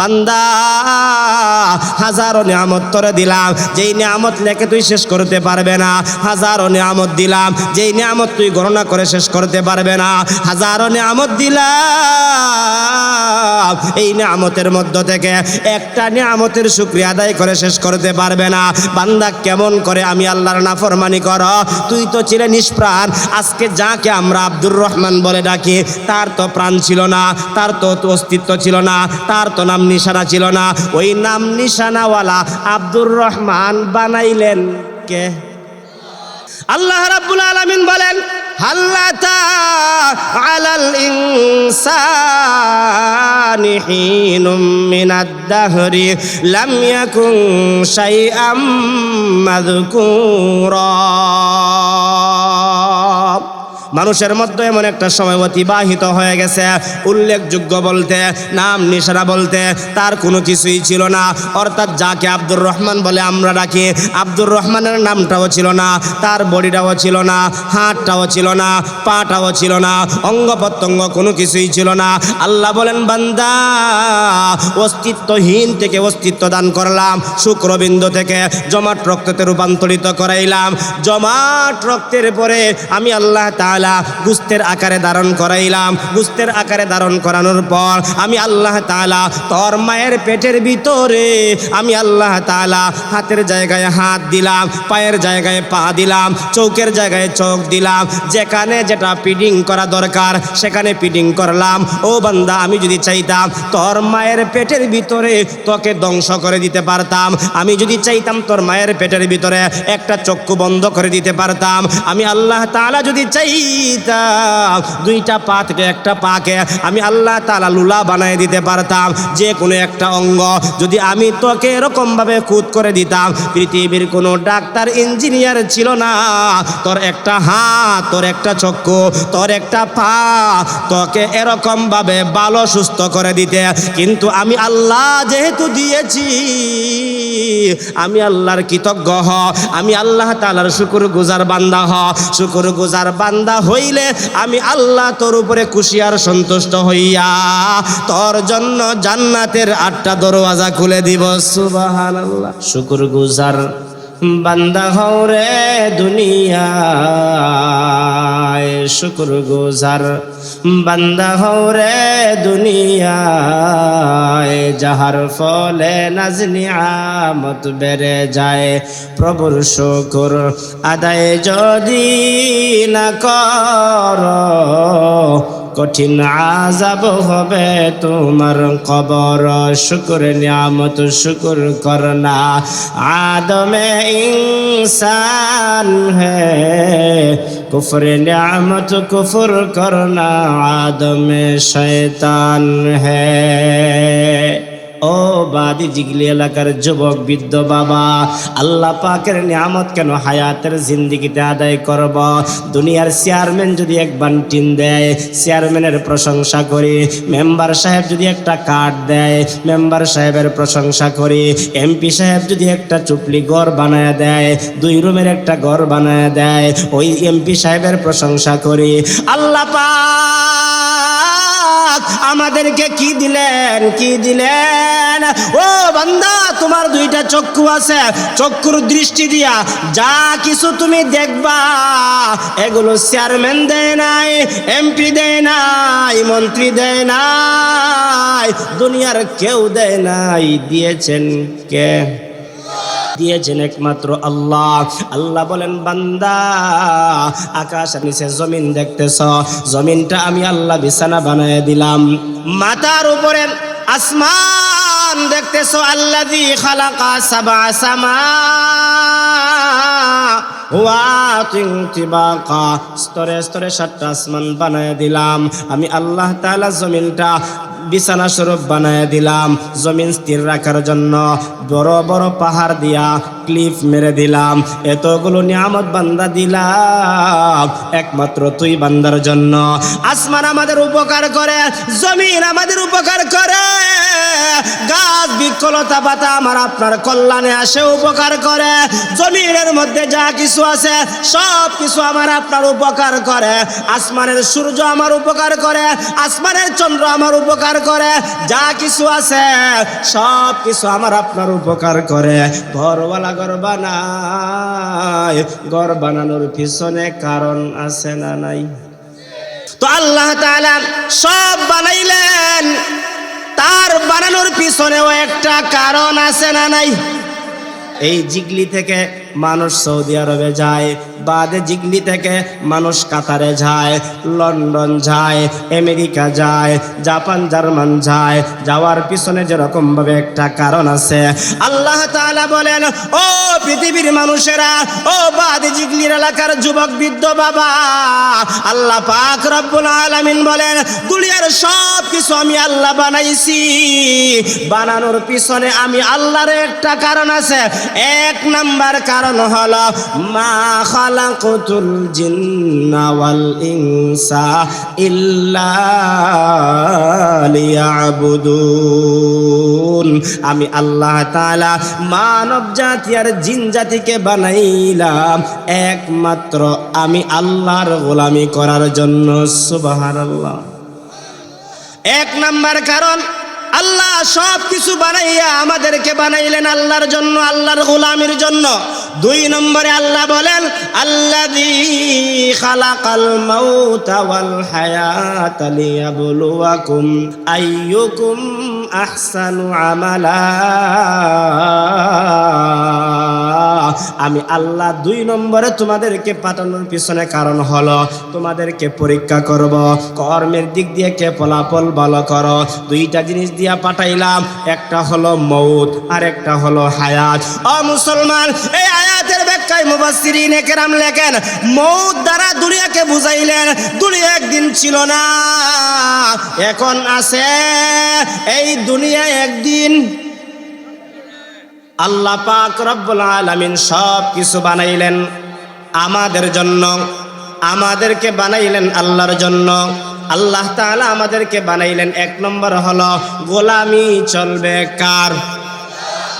বান্দা, হাজারো নিয়ামত তোরে দিলাম। যেই নিয়ামত লেখে তুই শেষ করতে পারবে না, হাজারো নিয়ামত দিলাম। যেই নিয়ামত তুই গণনা করে শেষ করতে পারবে না, হাজারো নিয়ামত দিলাম। এই নিয়ামতের মধ্য থেকে একটা নিয়ামতের শুক্রিয়া আদায় করে শেষ করতে পারবে না। বান্দা, কেমন করে আমি আল্লাহর নাফরমানি কর? তুই তো ছিলে নিষ্প্রাণ। আজকে যাকে আমরা আব্দুর রহমান বলে ডাকি, তার তো প্রাণ ছিল না, তার তো অস্তিত্ব ছিল না, তার তো নাম নিশানা ছিল না। ওই নাম নিশানাওয়ালা আব্দুর রহমান বানাইলেন কে? আল্লাহ রাব্বুল আলামিন বলেন, হাল্লাতা আলাল ইনসানি হিনুম মিনাদ দাহরি লাম ইয়াকুন শাইআম মাযকুরা। মানুষের মধ্যে এমন একটা সময় অতিবাহিত হয়ে গেছে। উল্লেখযোগ্য বলতে, নাম নিশানা বলতে তার কোনো কিছুই ছিল না। অর্থাৎ যাকে আব্দুর রহমান বলে আমরা ডাকি, আব্দুর রহমানের নামটাও ছিল না, তার বডিটাও ছিল না, হাতটাও ছিল না, পাটাও ছিল না, অঙ্গ প্রত্যঙ্গ কোনো কিছুই ছিল না। আল্লাহ বলেন, বান্দা, অস্তিত্বহীন থেকে অস্তিত্ব দান করলাম, শুক্রবিন্দু থেকে জমাট রক্ততে রূপান্তরিত করাইলাম। জমাট রক্তের পরে আমি আল্লাহ তাআলা গুস্তের আকারে ধারণ করাইলাম। গুস্তের আকারে ধারণ করানোর পর আমি আল্লাহ তাআলা তোর মায়ের পেটের ভিতরে আমি আল্লাহ তাআলা হাতের জায়গায় হাত দিলাম, পায়ের জায়গায় পা দিলাম চৌকের জায়গায় চোখ দিলাম। যেখানে যেটা পিডিং করা দরকার সেখানে পিডিং করলাম। ও বান্দা, আমি যদি চাইতাম তোর মায়ের পেটের ভিতরে তোকে ধ্বংস করে দিতে পারতাম। আমি যদি চাইতাম তোর মায়ের পেটের ভিতরে একটা চক্ষু বন্ধ করে দিতে পারতাম। আমি আল্লাহ তাআলা যদি চাইতাম দুইটা পা থেকে একটা পাকে। আমি আল্লাহ তালা লুলা বানায় দিতে পারতাম যে কোনো একটা অঙ্গ। যদি আমি তোকে এরকমভাবে কুদ করে দিতাম, পৃথিবীর কোনো ডাক্তার, ইঞ্জিনিয়ার ছিল না। তোর একটা হাত, তোর একটা চক্ষু, তোর একটা পা, তোকে এরকমভাবে ভালো, সুস্থ করে দিতে। কিন্তু আমি আল্লাহ যেহেতু দিয়েছি, আমি আল্লাহর কৃতজ্ঞ হ। আমি আল্লাহ তালার শুকুর গুজার বান্দা হ। শুকুর গুজার বান্দা হইলে আমি আল্লাহ তোর উপরে খুশি আর সন্তুষ্ট হইয়া তোর জন্য জান্নাতের আটটা দরওয়াজা খুলে দিব। সুবাহ শুকুর গুজার বান্দা রে দুনিয়ায় শুকুর গুজার বান্দা রে দুনিয়ায়, যাহার ফলে নাজনি আমত বেড়ে যায়। প্রভুর শুকুর আদায় যদি না কর কঠিন আজাব হবে তোমার কবর। শুকুর নিয়ামত শুকুর করনা। আদমে ইনসান হে, কুফর নিয়ামত কুফর করনা। আদমে শয়তান হে। ও বাদি জিগলি এলাকার যুবক, বৃদ্ধ বাবা, আল্লাহ পাকের নিয়ামত কেন হায়াতের জিন্দিগিতে আদায় করব? দুনিয়ার চেয়ারম্যান যদি এক বান্টিন দেয়, চেয়ারম্যানের প্রশংসা করি, মেম্বার সাহেব যদি একটা কার্ড দেয়, মেম্বার সাহেবের প্রশংসা করি, এমপি সাহেব যদি একটা চুপলি ঘর বানায় দেয়, দুই রুমের একটা ঘর বানায় দেয়, ওই এমপি সাহেবের প্রশংসা করি, আল্লাহ পাক আমাদেরকে কি দিলেন? কি দিলেন? ও বান্দা, তোমার দুইটা চক্ষু আছে। চক্ষুর দৃষ্টি দিয়া যা কিছু তুমি দেখবা, এগুলো চেয়ারম্যান দেয় নাই, এমপি দেয় নাই, মন্ত্রী দেয় নাই, দুনিয়ার কেউ দেয় নাই, দিয়েছেন কে? দিয়েছেন একমাত্র আল্লাহ। আল্লাহ বলেন, বান্দা আকাশের নিচে জমিন দেখতেছ। জমিনটা আমি আল্লাহ বিছানা বানায় দিলাম। মাথার উপরে আসমান দেখতেছ আল্লাহ দি খালাকা সাবা সামা। স্তরে স্তরে সাতটা আসমান বানায় দিলাম। আমি আল্লাহ তাআলা জমিনটা বিছানা স্বরূপ বানায় দিলাম। জমিন স্থির রাখার জন্য বড় বড় পাহাড় দিয়া ক্লিফ মেরে দিলাম। এতগুলো নিয়ামত বান্দা দিলাম, একমাত্র তুই বান্দার জন্য। আসমান আমাদের উপকার করে, জমিন আমাদের উপকার করে। গাছ পাতা আমার আপনার কল্যাণে আসে, উপকার করে। জমিনের মধ্যে যা কিছু আছে, সব কিছু আমার আপনার উপকার করে। আসমানের সূর্য আমার উপকার করে, আসমানের চন্দ্র আমার উপকার করে। যা কিছু আছে, সব কিছু আমার আপনার উপকার করে। ঘরওয়ালা ঘর বানায়, ঘর বানানোর পিছনে কারণ আছে না নাই? তো আল্লাহ তাআলা সব বানাইলেন। তার বানানোর পিছনেও একটা কারণ আছে না নাই? এই জিগলি থেকে মানুষ সৌদি আরবে যায়, বাদে জিগলি থেকে মানুষ কাতারে যায়, লন্ডন যায়, আমেরিকা যায়, জাপান, জার্মান যায়। যাওয়ার পিছনে যেরকম ভাবে একটা কারণ আছে। আল্লাহ তাআলা বলেন, ও পৃথিবীর মানুষেরা, ও বাদে জিগলির এলাকার যুবক, বৃদ্ধ বাবা, আল্লাহ পাক রব্বুল আলামিন বলেন, দুনিয়ার সব কিছু আমি আল্লাহ বানাইছি। বানানোর পিছনে আমি আল্লাহর একটা কারণ আছে। এক নাম্বার কারণ হলো মা খালাকুতুল জিন্না ওয়াল ইনসা ইল্লা আমি আল্লাহ তাআলা মানব জাতি আর জিন জাতিকে বানাইলাম। একমাত্র আমি আল্লাহর গোলামি করার জন্য, সুবহানাল্লাহ। এক নাম্বার কারণ আল্লাহ সব কিছু বানাইয়া আমাদেরকে বানাইলেন আল্লাহর জন্য, আল্লাহর গোলামির জন্য। দুই নম্বরে আল্লাহ বলেন আল্লাহ আমালা। আমি আল্লাহ দুই নম্বরে তোমাদেরকে পাঠানোর পিছনে কারণ হলো, তোমাদেরকে পরীক্ষা করব, কর্মের দিক দিয়ে কে ফলাফল ভালো করো। দুইটা জিনিস দিয়া পাঠাইলাম, একটা হলো মৌত আর একটা হলো হায়াত। ও মুসলমান, এই আয়াতের ব্যাখ্যায় মুবাসসিরিন কেরাম লেখেন, মৌত দ্বারা দুনিয়াকে বুঝাইলেন, দুনিয়া একদিন ছিল না, এখন আছে, এই দুনিয়া একদিন আল্লাহ পাক রব্বুল আলামিন সব কিছু বানাইলেন আমাদের জন্য, আমাদেরকে বানাইলেন আল্লাহর জন্য। আল্লাহ তাআলা আমাদেরকে বানাইলেন। এক নম্বর হলো গোলামি চলবে কার?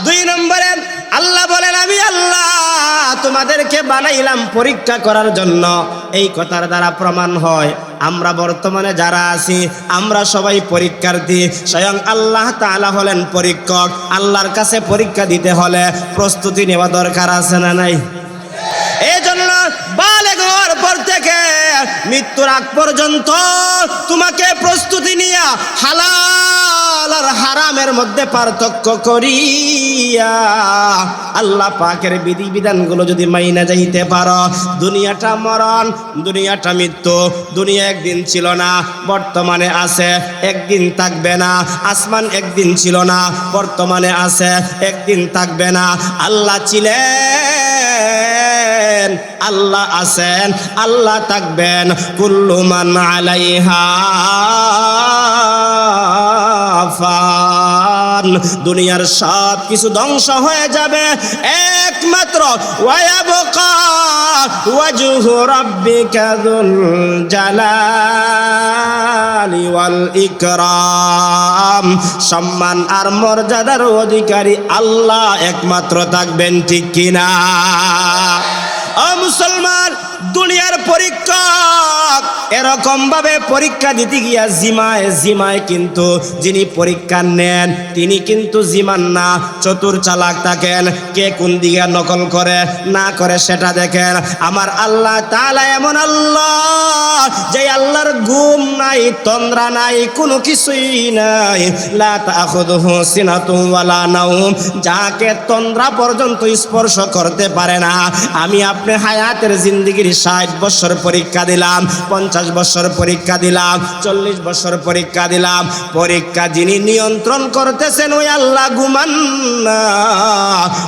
দুই নম্বরে আল্লাহ বলেন, আমি আল্লাহ। তোমাদেরকে বানাইলাম পরীক্ষা করার জন্য। এই কথার দ্বারা প্রমাণ হয়, আমরা বর্তমানে যারা আছি, আমরা সবাই পরীক্ষার্থী। স্বয়ং আল্লাহ তাআলা হলেন পরীক্ষক। আল্লাহর কাছে পরীক্ষা দিতে হলে প্রস্তুতি নেওয়া দরকার আছে না নাই? এই জন্য বালেগ পর থেকে মৃত্যুর আগ পর্যন্ত তোমাকে প্রস্তুতি নিয়ে আর হারামের মধ্যে পার্থক্য করিয়া আল্লাহ পাকের বিধি বিধানগুলো যদি মাইনা যাইতে পারো, দুনিয়াটা মরণ, দুনিয়াটা মৃত্যু, দুনিয়া একদিন ছিল না, বর্তমানে আছে, একদিন থাকবে না, আসমান একদিন ছিল না, বর্তমানে আছে, একদিন থাকবে না। আল্লাহ ছিলেন, আল্লাহ আছেন, আল্লাহ থাকবেন কুল্লুমান আলাইহা। ফান দুনিয়ার সব কিছু ধ্বংস হয়ে যাবে। একমাত্র ইকরাম। সম্মান আর মর্যাদার অধিকারী আল্লাহ একমাত্র থাকবেন ঠিক কিনা। মুসলমান, দুনিয়ার পরীক্ষক এরকম ভাবে পরীক্ষা দিতে গিয়া জিমায় জিমায় কিন্তু যিনি পরীক্ষা নেন, তিনি কিন্তু জিমান না। চতুর চালাক থাকেন, কে কোন দিকে নকল করে, না করে সেটা দেখেন। আমার আল্লাহ তালা এমন আল্লাহ যে আল্লাহর ঘুম নাই, তন্দ্রা নাই, কোনো কিছুই নাই। লা তাখুদহু সিনাতুম ওয়ালা নাওম। যাকে তন্দ্রা পর্যন্ত স্পর্শ করতে পারে না, আমি আপনি হায়াতের জিন্দগির ষাট বছর পরীক্ষা দিলাম, পঞ্চাশ বছর পরীক্ষা দিলাম, চল্লিশ বছর পরীক্ষা দিলাম। পরীক্ষা যিনি নিয়ন্ত্রণ করতেছেন, ওই আল্লাহ ঘুমান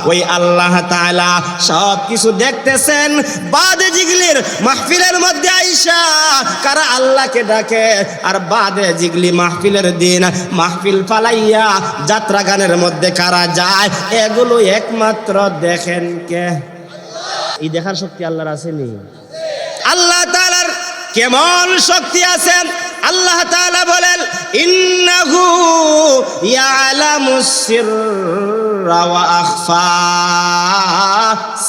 ওই আল্লাহ তাআলা সব কিছু দেখতেছেন। বাদে জিগলির মাহফিলের মধ্যে আইসা কারা আল্লাহকে ডাকে? আর বাদে জিগলি মাহফিলের দিন, মাহফিল ফালাইয়া যাত্রা গানের মধ্যে কারা যায়? এগুলো একমাত্র দেখেন কে? এই দেখার শক্তি আল্লাহর আসেনি? আল্লাহ তাআলার কেমন শক্তি আছেন? আল্লাহ তাআলা বলেন, ইন্নাহু ইয়ালামুস সিররা ওয়া আখফা।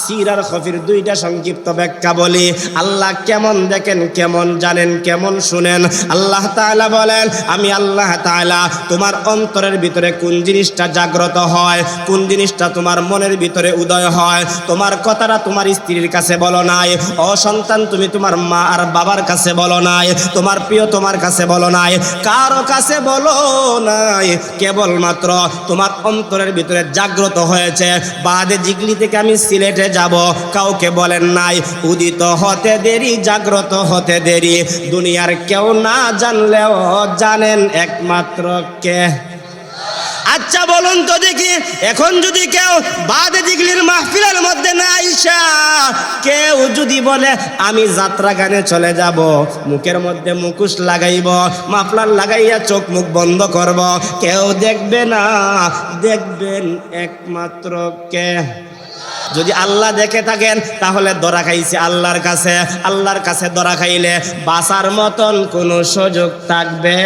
সিরার খফির দুইটা সংক্ষিপ্ত ব্যাখ্যা বলি। আল্লাহ কেমন দেখেন, কেমন জানেন, কেমন শুনেন? আল্লাহ তাআলা বলেন, আমি আল্লাহ তাআলা, তোমার অন্তরের ভিতরে কোন জিনিসটা জাগ্রত হয়? কোন জিনিসটা তোমার মনের ভিতরে উদয় হয়? তোমার কথাটা তোমার স্ত্রীর কাছে বলো নাই। ও সন্তান, তুমি তোমার মা আর বাবার কাছে বলো নাই। তোমার প্রিয় তোমার কাছে বলো নাই। কারও কাছে বলো নাই। কেবলমাত্র তোমার অন্তরের ভিতরে জাগ্রত হয়েছে। বাদে জিগলি থেকে আমি সিলেটে যাব। কাউকে বলেন নাই, উদিত হতে দেরি, জাগ্রত হতে দেরি। দুনিয়ার কেউ না জানলেও জানেন একমাত্র কে। আচ্ছা বলুন তো দেখি, এখন যদি কেউ বাদে দিগলির মাহফিলের মধ্যে না আইসা, কেউ যদি বলে, আমি যাত্রা গানে চলে যাব, মুখের মধ্যে মুখোশ লাগাইব, মাফলার লাগাইয়া চোখ মুখ বন্ধ করব। কেউ দেখবে না, দেখবেন একমাত্র কে। যদি আল্লাহ দেখে থাকেন, তাহলে দরা খাইছে আল্লাহর কাছে। আল্লাহর কাছে দরা খাইলে বাসার মতন কোনো সুযোগ থাকবে।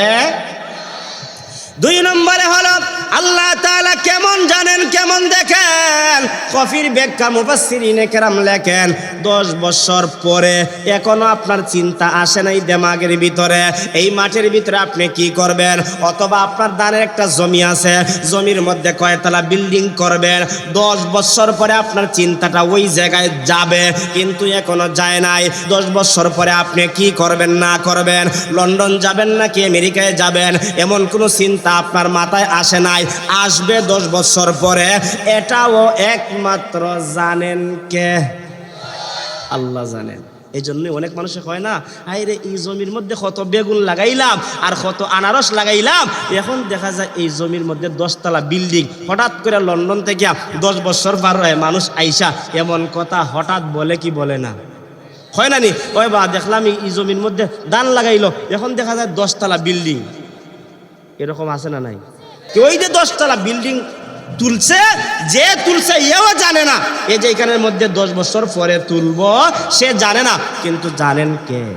দুই নম্বরে হলো আল্লাহ তাআলা কেমন জানেন, কেমন দেখেন? কফির ব্যাখ্যা মুফাসসিরিনে কেরাম লেখেন, দশ বছর পরে এখনও আপনার চিন্তা আসে নাই দেমাগের ভিতরে। এই মাঠের ভিতরে আপনি কি করবেন? অথবা আপনার দানের একটা জমি আছে, জমির মধ্যে কয়তলা বিল্ডিং করবেন। দশ বছর পরে আপনার চিন্তাটা ওই জায়গায় যাবে, কিন্তু এখনও যায় নাই। দশ বছর পরে আপনি কি করবেন, না করবেন? লন্ডন যাবেন নাকি আমেরিকায় যাবেন? এমন কোনো চিন্তা আপনার মাথায় আসে নাই। আসবে দশ বছর পরে, এটাও একমাত্র জানেন কে? আল্লাহ জানেন। এই জন্য অনেক মানুষে হয় না আরে এই জমির মধ্যে কত বেগুন লাগাইলাম আর কত আনারস লাগাইলাম। এখন দেখা যায় এই জমির মধ্যে দশতলা বিল্ডিং, হঠাৎ করে লন্ডন থেকে দশ বছর পার হয় মানুষ আইসা, এমন কথা হঠাৎ বলে কি বলে না? হয় না নি? ওই বা, দেখলাম এই জমির মধ্যে দান লাগাইলো, এখন দেখা যায় দশতলা বিল্ডিং। এরকম আছে না নাই? ওই যে দশতলা বিল্ডিং তুলছে, যে তুলছে, এও জানে না। এই যে এখানের মধ্যে দশ বছর পরে তুলব, সে জানে না। কিন্তু জানেন কে?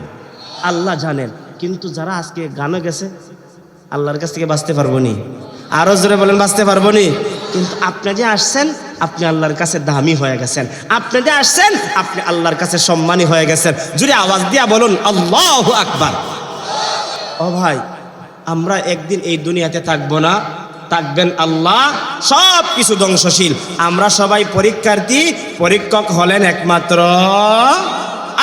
আল্লাহ জানেন। কিন্তু যারা আজকে গানে গেছে, আল্লাহর কাছ থেকে বাঁচতে পারব নি। আরও জোরে বলেন, বাঁচতে পারব নি। কিন্তু আপনি যে আসছেন, আপনি আল্লাহর কাছে দামি হয়ে গেছেন। আপনি যে আসছেন, আপনি আল্লাহর কাছে সম্মানী হয়ে গেছেন। যদি আওয়াজ দিয়া বলুন, আল্লাহ আকবার। ও ভাই, আমরা একদিন এই দুনিয়াতে থাকব না। থাকবেন আল্লাহ সব কিছু ধ্বংসশীল। আমরা সবাই পরীক্ষার্থী, পরীক্ষক হলেন একমাত্র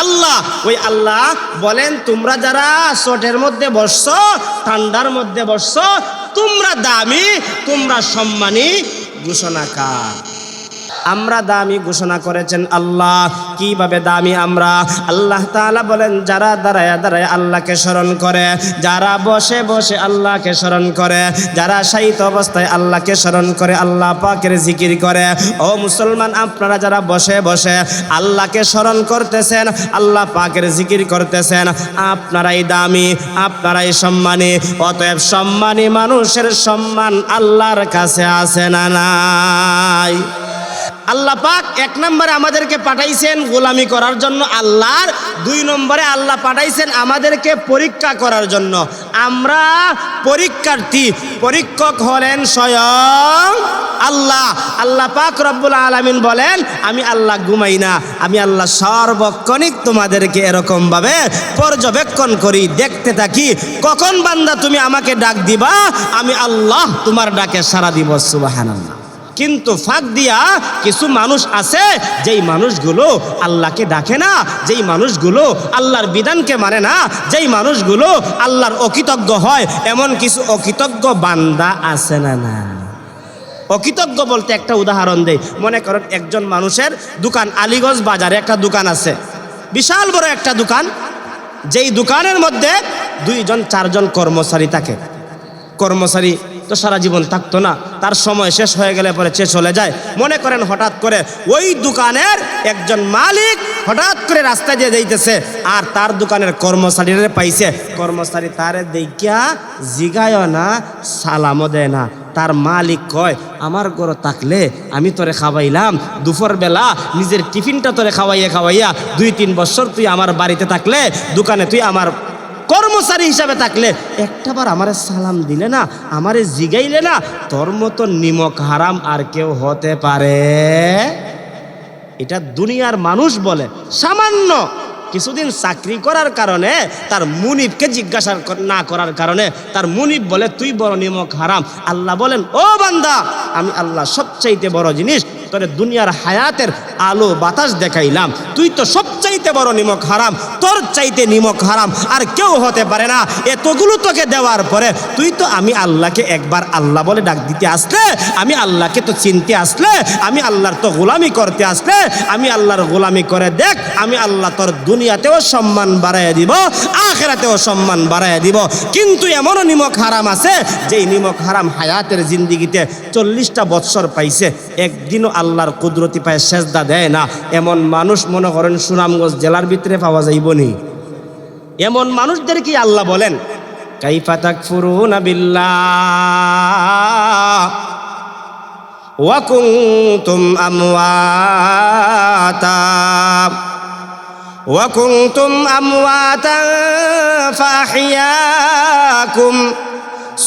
আল্লাহ। ওই আল্লাহ বলেন, তোমরা যারা চটের মধ্যে বসছ, ঠান্ডার মধ্যে বসছ, তোমরা দামি, তোমরা সম্মানী ঘোষণাকার আমরা দামি ঘোষণা করেছেন আল্লাহ। কীভাবে দামি আমরা? আল্লাহ তাআলা বলেন, যারা দাঁড়ায় দাঁড়ায় আল্লাহকে স্মরণ করে, যারা বসে বসে আল্লাহকে স্মরণ করে, যারা সাহিত্য অবস্থায় আল্লাহকে স্মরণ করে, আল্লাহ পাকের জিকির করে। ও মুসলমান, আপনারা যারা বসে বসে আল্লাহকে স্মরণ করতেছেন, আল্লাহ পাকের জিকির করতেছেন, আপনারাই দামি, আপনারাই সম্মানী। অতএব সম্মানী মানুষের সম্মান আল্লাহর কাছে আছে না নাই? আল্লাহ পাক এক নম্বরে আমাদেরকে পাঠাইছেন গোলামি করার জন্য। আল্লাহর দুই নম্বরে আল্লাহ পাঠাইছেন আমাদেরকে পরীক্ষা করার জন্য। আমরা পরীক্ষার্থী, পরীক্ষক হলেন স্বয়ং আল্লাহ। আল্লাহ পাক রব্বুল আলামিন বলেন, আমি আল্লাহ ঘুমাই না, আমি আল্লাহ সর্বক্ষণিক তোমাদেরকে এরকমভাবে পর্যবেক্ষণ করি, দেখতে থাকি। কখন বান্দা তুমি আমাকে ডাক দিবা? আমি আল্লাহ তোমার ডাকে সারা দিব, সুবহানাল্লাহ। কিন্তু ফাঁক দিয়া কিছু মানুষ আছে, যেই মানুষগুলো আল্লাহকে ডাকে না, যেই মানুষগুলো আল্লাহর বিধানকে মানে না, যেই মানুষগুলো আল্লাহর অকৃতজ্ঞ হয়, এমন কিছু অকৃতজ্ঞ বান্দা আছে না না অকৃতজ্ঞ বলতে একটা উদাহরণ দেই। মনে করেন একজন মানুষের দোকান আলিগঞ্জ বাজারে একটা দোকান আছে। বিশাল বড় একটা দোকান, যেই দোকানের মধ্যে দুইজন, চারজন কর্মচারী থাকে। কর্মচারী তো সারা জীবন থাকতো না। তার সময় শেষ হয়ে গেলে পরে সে চলে যায়। মনে করেন হঠাৎ করে ওই দোকানের একজন মালিক হঠাৎ করে রাস্তায় দিয়ে যাইতেছে আর তার দোকানের কর্মচারীরা পাইছে। কর্মচারী তারে দেখিয়া জিগায় না, সালামও দেয় না। তার মালিক কয়, আমার গরো থাকলে আমি তোরে খাওয়াইলাম। দুপুর বেলা নিজের টিফিনটা তোরে খাওয়াইয়া খাওয়াইয়া দুই তিন বছর তুই আমার বাড়িতে থাকলে, দোকানে তুই আমার কর্মচারী হিসাবে থাকলে একটাবার আমারে সালাম দিলে না, আমারে জিগাইলে না, তোর মতো নিমক হারাম আর কেউ হতে পারে। এটা দুনিয়ার মানুষ বলে। সামান্য কিছুদিন চাকরি করার কারণে, তার মুনিবকে জিজ্ঞাসা না করার কারণে, তার মুনিব বলে, তুই বড় নিমক হারাম। আল্লাহ বলেন, ও বান্দা, আমি আল্লাহ সবচাইতে বড় জিনিস, তোরে দুনিয়ার হায়াতের আলো, বাতাস দেখাইলাম। তুই তো সবচাইতে বড় নিমক হারাম, তোর চাইতে নিমক হারাম, আর কেউ হতে পারে না। এতগুলো তোকে দেওয়ার পরে তুই তো আমি আল্লাহকে একবার আল্লাহ বলে ডাক দিতে আসলে, আমি আল্লাহকে তো চিনতে আসলে, আমি আল্লাহর তো গোলামি করতে আসলে, আমি আল্লাহর গোলামি করে দেখ, আমি আল্লাহ তোর দুনিয়াতেও সম্মান বাড়াইয়া দিব, আখেরাতেও সম্মান বাড়াইয়া দিব। কিন্তু এমনও নিমক হারাম আছে, যেই নিমক হারাম হায়াতের জিন্দিগিতে চল্লিশটা বৎসর পাইছে, একদিনও আল্লাহর কুদরতি পায় সেজদা দেয় না। এমন মানুষ মনে করেন সুনামগঞ্জ জেলার ভিতরে পাওয়া যাইব যাইবনি। এমন মানুষদের কি আল্লাহ বলেন? কাইফা তাকফুরুনা বিল্লাহ ওয়া কুনতুম আমওয়াতা ওয়া কুনতুম আমওয়াতান ফাহিয়াকুম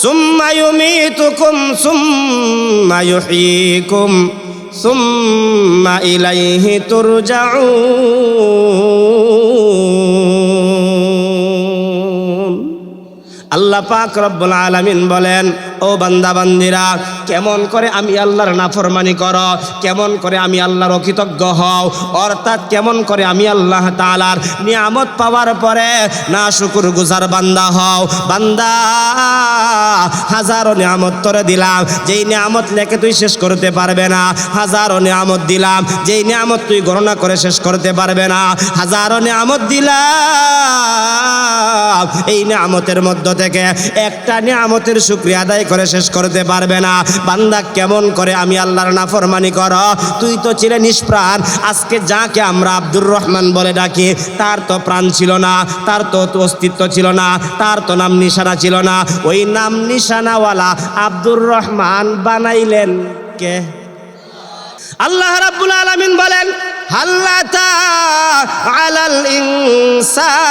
সুম্মা ইউমীতুকুম সুম্মা ইউহয়ীকুম সুম্মা ইলাইহি তুরজাউন। আল্লাহ পাক রব্বুল আলামিন বলেন ও বান্দা বান্দিরা কেমন করে আমি আল্লাহর নাফরমানি কর, কেমন করে আমি আল্লাহর অকৃতজ্ঞ হও, অর্থাৎ কেমন করে আমি আল্লাহ তাআলার নিয়ামত পাওয়ার পরে না শুকুর গুজার বান্দা হও। বান্দা, হাজারো নিয়ামত তোরে দিলাম, যেই নিয়ামত লেখে তুই শেষ করতে পারবে না, হাজারো নিয়ামত দিলাম, যেই নিয়ামত তুই গণনা করে শেষ করতে পারবে না, হাজারো নিয়ামত দিলাম, এই নিয়ামতের মধ্য থেকে একটা নিয়ামতের শুক্রিয়া আদায় করে শেষ করতে পারবে না বান্দা কেমন করে আমি আল্লাহর নাফরমানি কর? তুই তো ছিলে নিষ্প্রাণ। আজকে যাকে আমরা আব্দুর রহমান বলে ডাকি, তার তো প্রাণ ছিল না, তার তো অস্তিত্ব ছিল না, তার তো নাম নিশানা ছিল না। ওই নাম নিশানাওয়ালা আব্দুর রহমান বানাইলেন কে? আল্লাহ রাব্বুল আলামিন বলেন হাল্লাতা আলাল ইনসানি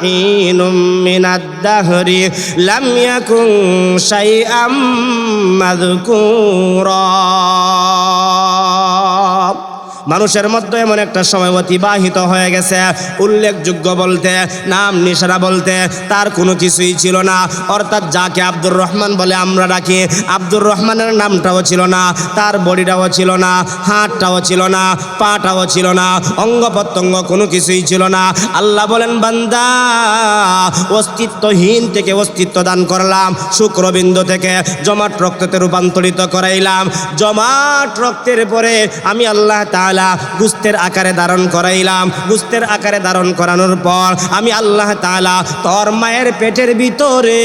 হিনুম মিনাদ দাহরি লাম মানুষের মধ্যে এমন একটা সময় অতিবাহিত হয়ে গেছে। উল্লেখযোগ্য বলতে, নাম নিশারা বলতে তার কোনো কিছুই ছিল না। অর্থাৎ যাকে আব্দুর রহমান বলে আমরা ডাকি, আব্দুর রহমানের নামটাও ছিল না, তার বডিটাও ছিল না, হাতটাও ছিল না, পাটাও ছিল না, অঙ্গ প্রত্যঙ্গ কোনো কিছুই ছিল না। আল্লাহ বলেন, বান্দা, অস্তিত্বহীন থেকে অস্তিত্ব দান করলাম, শুক্রবিন্দু থেকে জমাট রক্ততে রূপান্তরিত করাইলাম। জমাট রক্তের পরে আমি আল্লাহ তাআলা গুস্তের আকারে ধারণ করাইলাম। গুস্তের আকারে ধারণ করানোর পর আমি আল্লাহ তাআলা তোর মায়ের পেটের ভিতরে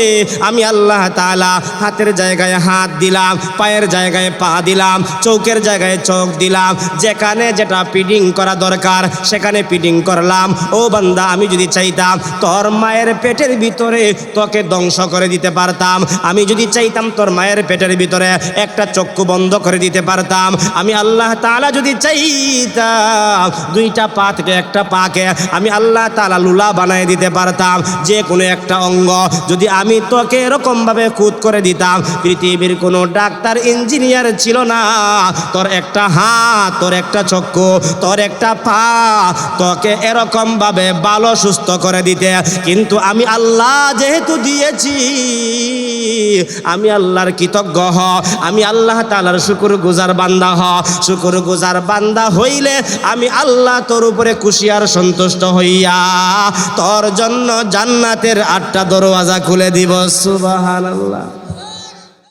আমি আল্লাহ তাআলা হাতের জায়গায় হাত দিলাম, পায়ের জায়গায় পা দিলাম চৌকের জায়গায় চোখ দিলাম। যেখানে যেটা পিডিং করা দরকার সেখানে পিডিং করলাম। ও বান্দা, আমি যদি চাইতাম তোর মায়ের পেটের ভিতরে তোকে ধ্বংস করে দিতে পারতাম। আমি যদি চাইতাম তোর মায়ের পেটের ভিতরে একটা চক্ষু বন্ধ করে দিতে পারতাম। আমি আল্লাহ তাআলা যদি চাইতাম দুইটা পা থেকে একটা পাকে। আমি আল্লাহ তালা লুলা বানায় দিতে পারতাম যে কোনো একটা অঙ্গ। যদি আমি তোকে এরকমভাবে কুদ করে দিতাম, পৃথিবীর কোনো ডাক্তার, ইঞ্জিনিয়ার ছিল না। তোর একটা হাত, তোর একটা চক্ষু, তোর একটা পা, তোকে এরকমভাবে ভালো, সুস্থ করে দিতে। কিন্তু আমি আল্লাহ যেহেতু দিয়েছি, আমি আল্লাহর কৃতজ্ঞ হ, আমি আল্লাহ তালার শুকুর গুজার বান্দা হ। শুকুর গুজার বান্দা হইলে আমি আল্লাহ তোর উপরে খুশি আর সন্তুষ্ট হইয়া তোর জন্য জান্নাতের আটটা দরওয়াজা খুলে দিব। সুবাহ আল্লাহ